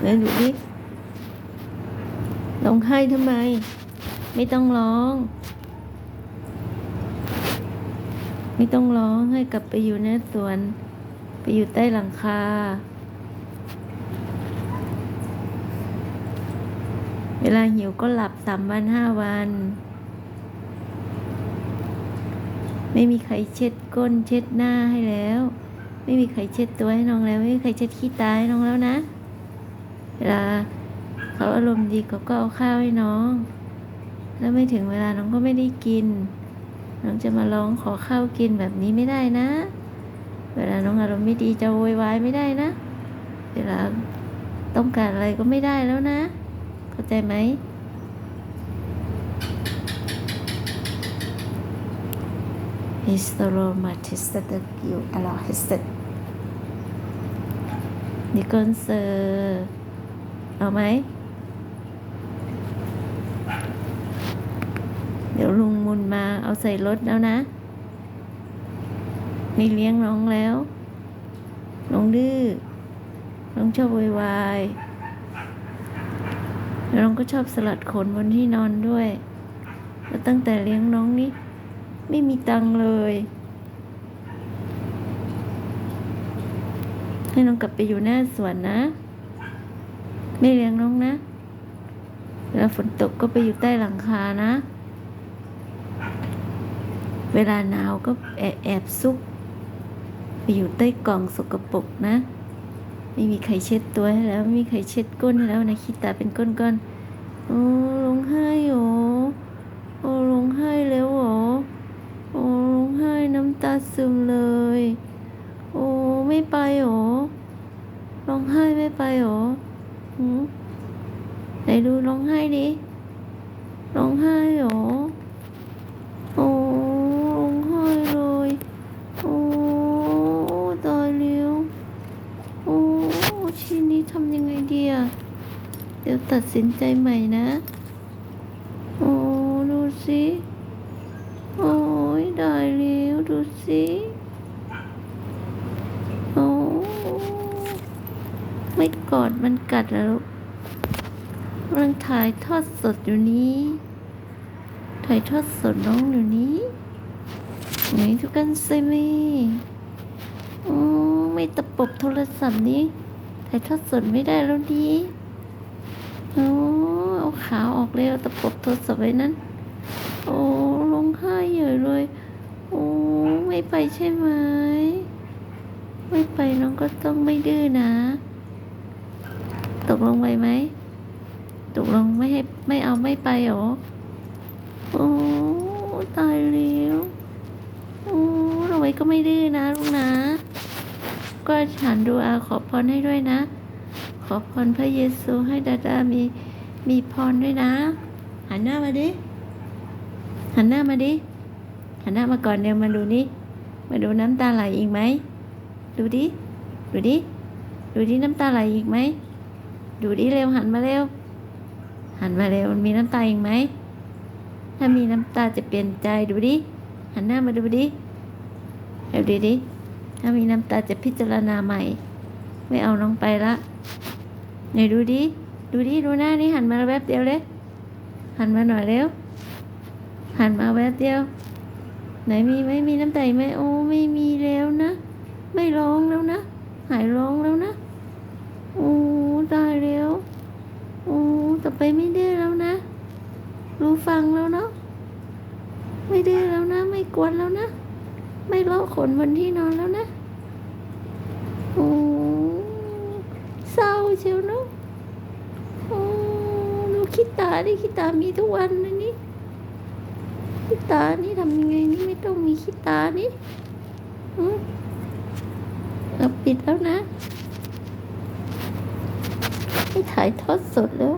เดี๋ยวดูดิร้องไห้ทำไม ไม่ต้องร้อง ไม่ต้องร้องให้กลับไปอยู่ในสวน ไปอยู่ใต้หลังคา เวลาหิวก็หลับสามวันห้าวัน ไม่มีใครเช็ดก้นเช็ดหน้าให้แล้ว ไม่มีใครเช็ดตัวให้น้องแล้ว ไม่มีใครเช็ดขี้ตาให้น้องแล้วนะ เวลาเขาอารมณ์ดีเขาก็เอาข้าวให้น้อง แล้วไม่ถึงเวลาน้องก็ไม่ได้กิน น้องจะมาร้องขอข้าวกินแบบนี้ไม่ได้นะ เวลาน้องอารมณ์ไม่ดีจะโวยวายไม่ได้นะ เวลาต้องการอะไรก็ไม่ได้แล้วนะ เข้าใจไหม Historymatistic Allah Hisset นิคอนเซอร์ เอาไหม เดี๋ยวลุงมุนมาเอาใส่รถแล้วนะ ไม่เลี้ยงน้องแล้ว น้องดื้อ น้องชอบวยวายแล้วน้องก็ชอบสลัดขนบนที่นอนด้วยแล้วตั้งแต่เลี้ยงน้องนี่ไม่มีตังเลย ให้น้องกลับไปอยู่หน้าสวนนะ ไม่เลี้ยงน้องนะเวลาฝนตกก็ไปอยู่ใต้หลังคานะ เวลาหนาวก็แอบแอบซุก ไปอยู่ใต้กล่องสกปรกนะ ไม่มีใครเช็ดตัวให้แล้ว ไม่มีใครเช็ดก้นให้แล้วนะขี้ตาเป็นก้อนๆโอ้ร้องไห้โหโอ้ร้องไห้แล้วเหรอโอ้ร้องไห้น้ำตาซึมเลย โอ้ไม่ไปหรอร้องไห้ไม่ไปหรอ หืมไหนดูร้องไห้ดิร้องไห้หรอ โอ้ร้องไห้เลย โอ้ตายแล้วโอ้ทีนี้ทำยังไงดีอะเดี๋ยวตัดสินใจใหม่นะ โอ้ ดูสิ โอ้ยได้แล้วดูสิ ไม่กอดมันกัดแล้วกำลังถ่ายทอดสดอยู่นี้ ถ่ายทอดสดน้องอยู่นี้ไหนทุกันเซมีโอ้ไม่ตะปบโทรศัพท์นี้ ถ่ายทอดสดไม่ได้แล้วดีโอ้เอาขาวออกเลยเอาตะปบโทรศัพท์ไว้นั้น โอ้ร้องไห้ใหญ่เลย โอ้ไม่ไปใช่ไหม ไม่ไปน้องก็ต้องไม่ดื้อนะ ตกลงไปไหมตกลงไม่ให้ไม่เอาไม่ไปหรอ โอ้ตายแล้วโอ้เราไว้ก็ไม่ดื้อนะลูกนะ ก็ฉันดูอาขอพรให้ด้วยนะ ขอพรพระเยซูให้ดาดามีมีพรด้วยนะ หันหน้ามาดิ หันหน้ามาดิ หันหน้ามาก่อนเดี๋ยวมาดูนี่ มาดูน้ำตาไหลอีกไหม ดูดิ ดูดิ ดูดิน้ำตาไหลอีกไหม ดูดิเร็วหันมาเร็ว หันมาเร็วมันมีน้ำตาอีกไหม ถ้ามีน้ำตาจะเปลี่ยนใจดูดิ หันหน้ามาดูดิเร็วดิดิ ถ้ามีน้ำตาจะพิจารณาใหม่ ไม่เอาน้องไปละไหนดูดิ ดูดิ ดูหน้านี่หันมาแวบเดียวเลย หันมาหน่อยเร็ว หันมาแวบเดียว ไหนมีไหมมีน้ำตาไหมโอ้ไม่มีแล้วนะ ไม่ร้องแล้วนะ หายร้องแล้วนะโอ้ตายแล้ว โอ้ต่อ ไปไม่ดื้อแล้วนะ รู้ฟังแล้วเนาะ ไม่ดื้อแล้วนะ ไม่กวนแล้วนะ ไม่เลาะขนบนที่นอนแล้วนะ โอ้เศร้าเชียวเนาะ โอ้ดูคิดตาดิคิดตามีทุกวันเลยนี่คิดตานี่ทำยังไงนี่ไม่ต้องมีคิดตานี่อืมเอปิดแล้วนะ ให้ถ่ายทอดสดแล้ว